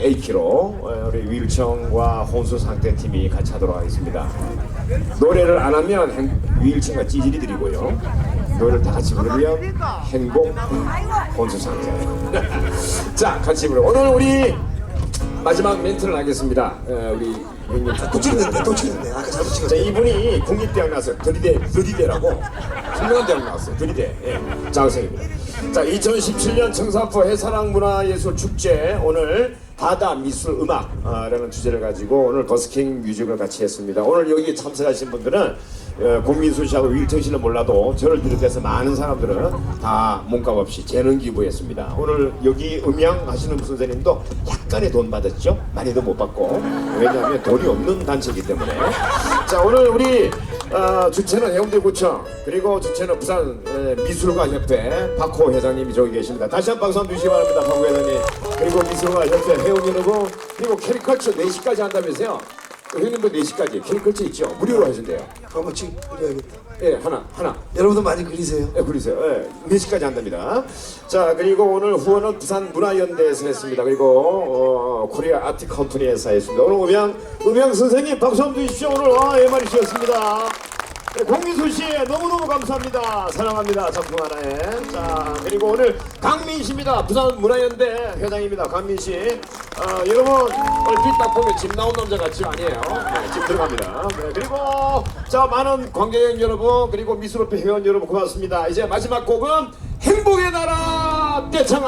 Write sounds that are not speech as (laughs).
A키로 어, 우리 위일청과 혼수 상대팀이 같이 하도록 하겠습니다. 노래를 안 하면 행, 위일청과 찌질이 드리고요. 노래를 다 같이 부르면 행복 혼수 상태. (laughs) 자, 같이 부르. 오늘 우리 마지막 멘트를 하겠습니다. 어, 우리 형님 또 찍었는데 또 찍었는데 아까 잘못 자, 찍었어 이분이 국립대학 나왔어요. 드리대, 드리대라고. 훌륭한 대학 나왔어요. 드리대. 예. 장학생입니다. 자, 2017년 청사포 해사랑 문화예술 축제 오늘 바다 미술 음악이라는 주제를 가지고 오늘 버스킹 뮤직을 같이 했습니다. 오늘 여기 참석하신 분들은 어, 공민수 씨하고 윌턴 씨는 몰라도 저를 비롯해서 많은 사람들은 다 몸값 없이 재능 기부했습니다. 오늘 여기 음향 하시는 선생님도 약간의 돈 받았죠? 많이도 못 받고 왜냐하면 돈이 없는 단체이기 때문에 자 오늘 우리 어, 주체는 해운대구청 그리고 주체는 부산 에, 미술가 협회 박호 회장님이 저기 계십니다. 다시 한 박수 한번 주시기 바랍니다. 박호 회장님 그리고 미술가 협회 회원 여러분 그리고 캐리컬처 4시까지 한다면서요? 그 형님도 4시까지 캐리컬처 있죠? 무료로 하신대요. 한번 찍 그려야겠다 예 하나 하나 여러분도 많이 그리세요 예, 그러세요. 예, 4시까지 한답니다. 자, 그리고 오늘 후원은 부산 문화연대에서 했습니다. 그리고 어, 코리아 아트 컴퍼니에서 했습니다. 오늘 음향, 음향 선생님 박수 한번 주십시오. 오늘 아, 예말이셨습니다. 네, 공민수 씨 너무너무 감사합니다. 사랑합니다. 작품 하나에. 자, 그리고 오늘 강민 씨입니다. 부산 문화연대 회장입니다. 강민 씨. 어, 여러분 얼핏 딱 보면 집 나온 남자 같지 아니에요. 네, 집 들어갑니다. 네, 그리고 자 많은 관객 여러분 그리고 미술협회 회원 여러분 고맙습니다. 이제 마지막 곡은 행복의 나라 떼창.